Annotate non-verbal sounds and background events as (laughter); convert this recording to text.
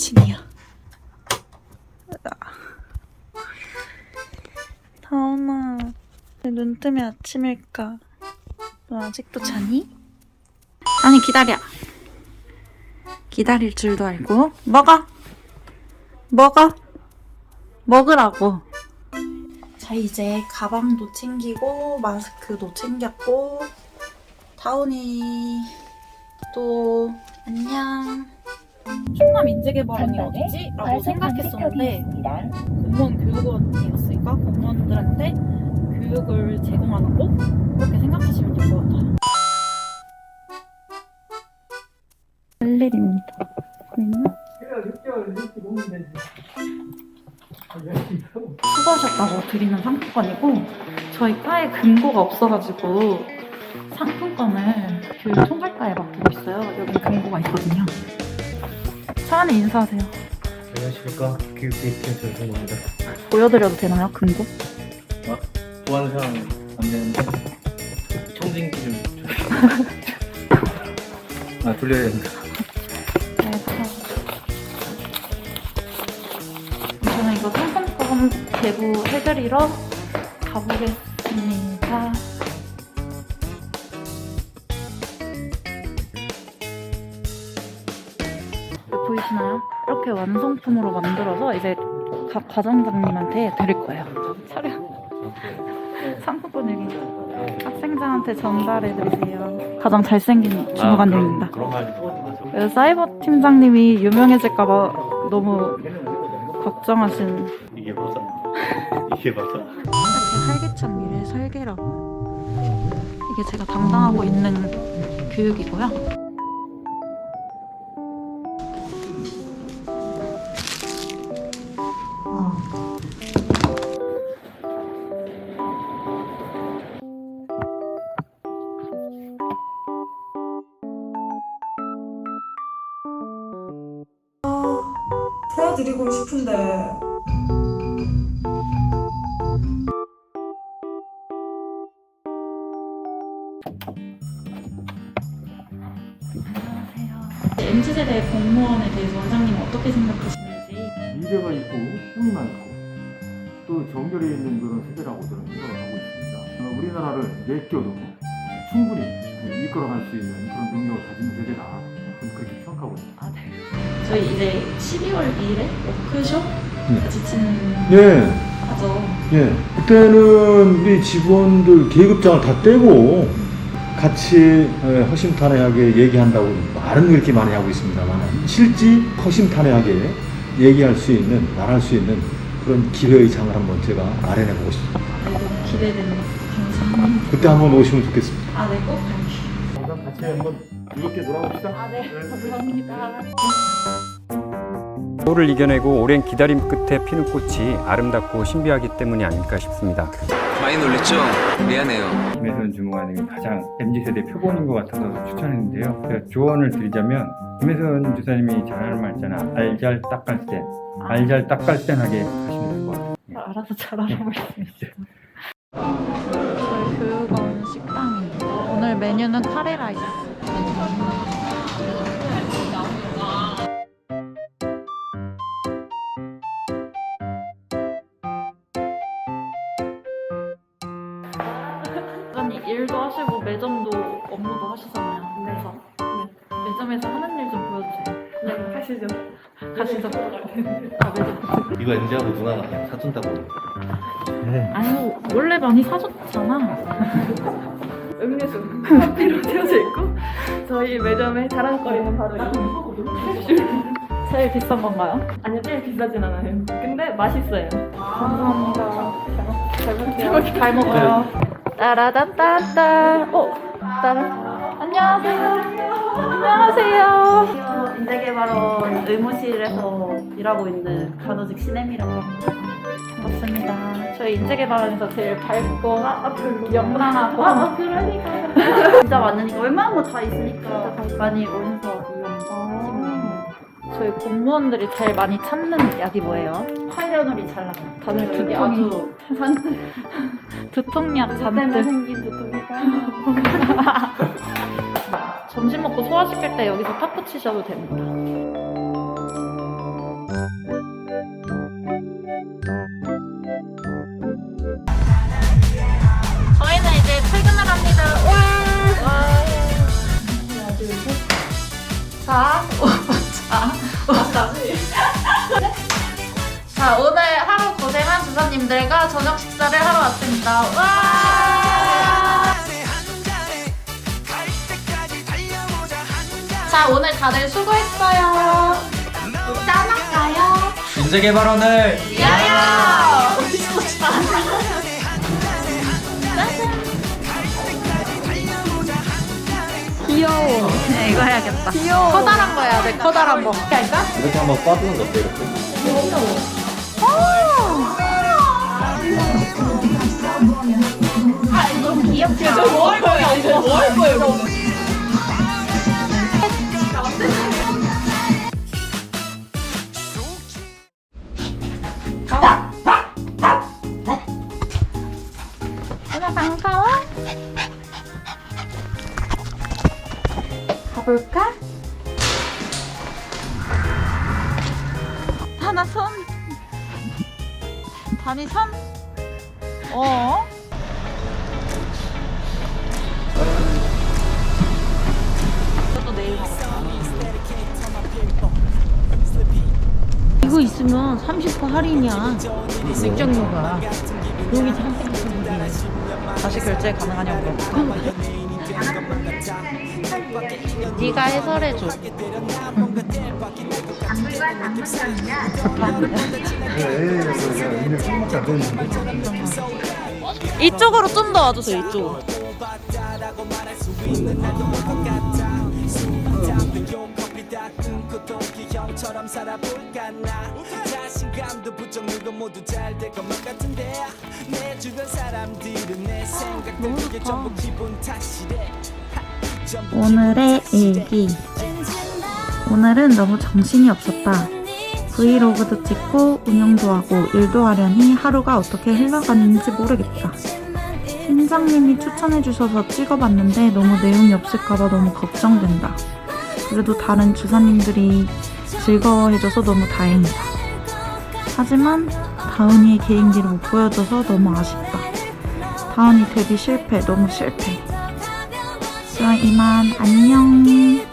아침이야. 다온아, 내눈 뜨면 아침일까? 너 아직도 자니? 아니 기다려. 기다릴 줄도 알고 먹어. 먹어. 먹으라고. 자 이제 가방도 챙기고 마스크도 챙겼고 다운이 또 안녕. 충남 인재개발원이 어디지? 라고 생각했었는데 공무원 교육원이었으니까 공무원들한테 교육을 제공하는 곳? 그렇게 생각하시면 될 것 같아요. 보이나? 수고하셨다고 드리는 상품권이고 저희 과에 근거가 없어가지고 상품권을 교육 총괄과에 맡기고 있어요. 여기 근거가 있거든요. 차안에 인사하세요. 안녕하십니까 교육 데이트 전승호입니다. 보여드려도 되나요? 근거? 보안 사항 안 되는데 청진기 좀. (laughs) 아 돌려야 됩니다. 그래서 저는 이거 상품권 대부 해드리러 가보겠습니다. 보이시나요? 이렇게 완성품으로 만들어서 이제 각 과장장님한테 드릴 거예요. 촬영 상품권 여기 학생장한테 전달해 드리세요. 가장 잘생긴 주무관님입니다. 아. 그 사이버 팀장님이 유명해질까봐 너무 걱정하신 이게 뭐죠? (laughs) 이게 뭐죠? 이렇게 활기찬 미래 설계라고 이게 제가 담당하고 있는 교육이고요. 보여드리고 싶은데 안녕하세요. MZ세대 공무원에 대해서 원장님 어떻게 생각하시는지 미래가 있고 꿈이 많고 또 정결에 있는 그런 세대라고 저는 생각을 하고 있습니다. 어, 우리나라를 맡겨도 충분히 이끌어갈 수 있는 그런 능력을 가진 세대다. 저는 그렇게 평가하고 있습니다. 아, 네. 저희 이제 12월 2일에 워크숍 네. 같이 진행하죠. 예, 예. 그때는 우리 직원들 계급장을 다 떼고 같이 에, 허심탄회하게 얘기한다고 말은 그렇게 많이 하고 있습니다만 실제 허심탄회하게 얘기할 수 있는 말할 수 있는 그런 기회의 장을 한번 제가 마련해 보고 싶습니다. 네, 너무 기대됩니다. 감사합니다. 그때 한번 오시면 좋겠습니다. 아, 네, 꼭 갈게요. 같이 한번 즐겁게 놀아봅시다. 아, 네, 감사합니다. 겨울을 이겨내고 오랜 기다림 끝에 피는 꽃이 아름답고 신비하기 때문이 아닐까 싶습니다. 많이 놀랬죠? 미안해요. 김혜선 주무관님이 가장 MZ세대 표본인 것 같아서 추천했는데요. 제가 조언을 드리자면 김혜선 주사님이 잘하는 말 있잖아. 알잘 딱갈센. 알잘 딱갈센하게 하시면 될 것 같아요. 알아서 잘 알아보겠습니다. 메뉴는 카레 라이스. 일도 하시고 매점도 업무도 하시잖아요. 그래서 네. 매점에서 하는 일 좀 보여주세요. 네, 가시죠. 가시죠. 아, 매점. 이거 MZ하고 누나가 사준 따고. 아니 원래 많이 사줬잖아. 음료수 커피로 (laughs) 되어져 있고 저희 매점의 자랑거리는 바로 이 제일 비싼 건가요? 아니요 제일 비싸진 않아요. 근데 맛있어요. 감사합니다. 잘 먹을게요. 잘 먹어요. 따라단딴딴. 어 따라. 안녕하세요. 안녕하세요. 인재개발원 의무실에서 일하고 있는 간호직 신혜미라고 합니다. 반갑습니다. 저희 인재개발원에서 제일 밝고 영랑하고 아, 그러니까 (laughs) 진짜 많으니까 웬만한 거 다 있으니까 많이 오셔서 이용하시면 저희 공무원들이 제일 많이 찾는 약이 뭐예요? 파이레놀이 잘 나가요. 다들 두통이 아주 잔뜩 (laughs) 두통약 잔뜩 생긴 두통이가 (laughs) 점심 먹고 소화시킬 때 여기서 타프 치셔도 됩니다. 저희는 이제 퇴근을 합니다. 와! 하나, 자, 오, 자, 오, 자. 자, 오늘 하루 고생한 주사님들과 저녁 식사를 하러 왔습니다. 와! 자, 오늘 다들 수고했어요. 짠할까요? 인재개발원을 야야! 어디서 짠? 귀여워. 네, 이거 해야겠다. 귀여워. 커다란 거 해야 돼, 커다란 거. 이렇게 할까? 이렇게 한번 거 어때 이렇게? 누나 다미 손. 어? 이것도 내일 먹어. 이거 있으면 30% 할인이야. 맥정료가. 여기 잠깐 다시 결제 가능하냐고 물어 네가 해설해줘. 이쪽으로 좀 더 와주세요. 이쪽으로. 오늘의 일기. 오늘은 너무 정신이 없었다. 브이로그도 찍고 운영도 하고 일도 하려니 하루가 어떻게 흘러가는지 모르겠다. 팀장님이 추천해주셔서 찍어봤는데 너무 내용이 없을까봐 너무 걱정된다. 그래도 다른 주사님들이 즐거워해줘서 너무 다행이다. 하지만 다은이의 개인기를 못 보여줘서 너무 아쉽다. 다은이 데뷔 실패, 너무 실패. 그럼 이만 안녕.